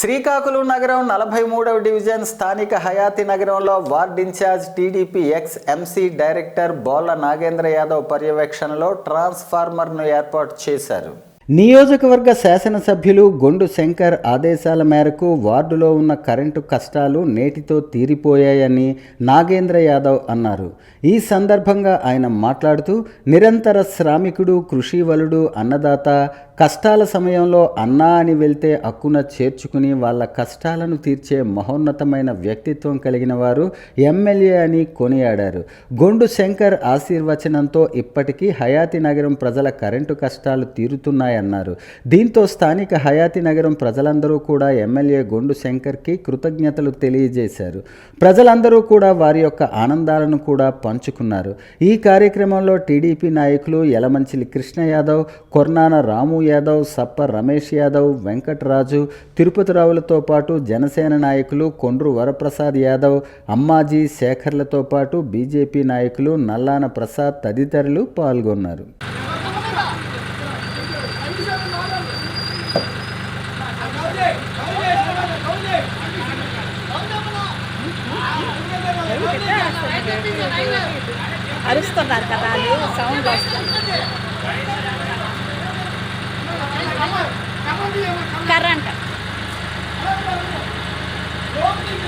శ్రీకాకుళం నగరం నలభై మూడవ డివిజన్ స్థానిక హయాతి నగరంలో ward in-charge TDP ex MC director Bolla Nagendra Yadav పర్యవేక్షణలో ట్రాన్స్ఫార్మర్ను ఏర్పాటు చేశారు. నియోజకవర్గ శాసనసభ్యులు గొండు శంకర్ ఆదేశాల మేరకు వార్డులో ఉన్న కరెంటు కష్టాలు నేటితో తీరిపోయాయని నాగేంద్ర యాదవ్ అన్నారు. ఈ సందర్భంగా ఆయన మాట్లాడుతూ నిరంతర శ్రామికుడు కృషివలుడు అన్నదాత కష్టాల సమయంలో అన్నా అని వెళ్తే అక్కున చేర్చుకుని వాళ్ళ కష్టాలను తీర్చే మహోన్నతమైన వ్యక్తిత్వం కలిగిన వారు ఎమ్మెల్యే అని కొనియాడారు. గొండు శంకర్ ఆశీర్వచనంతో ఇప్పటికీ హయాతి నగరం ప్రజల కరెంటు కష్టాలు తీరుతున్నాయి తీరుతున్నాయన్నారు దీంతో స్థానిక హయాతి నగరం ప్రజలందరూ కూడా ఎమ్మెల్యే గొండు శంకర్కి కృతజ్ఞతలు తెలియజేశారు. ప్రజలందరూ కూడా వారి యొక్క ఆనందాలను కూడా పంచుకున్నారు. ఈ కార్యక్రమంలో టీడీపీ నాయకులు యలమంచిలి కృష్ణ యాదవ్ కొర్నాన రాము యాదవ్ సప్ప రమేష్ యాదవ్ వెంకటరాజు తిరుపతిరావులతో పాటు జనసేన నాయకులు కొండ్రు వరప్రసాద్ యాదవ్ అమ్మాజీ శేఖర్లతో పాటు బీజేపీ నాయకులు నల్లాన ప్రసాద్ తదితరులు పాల్గొన్నారు. అరుస్తున్నారు కదా వాళ్ళు సౌండ్ వస్తుంది.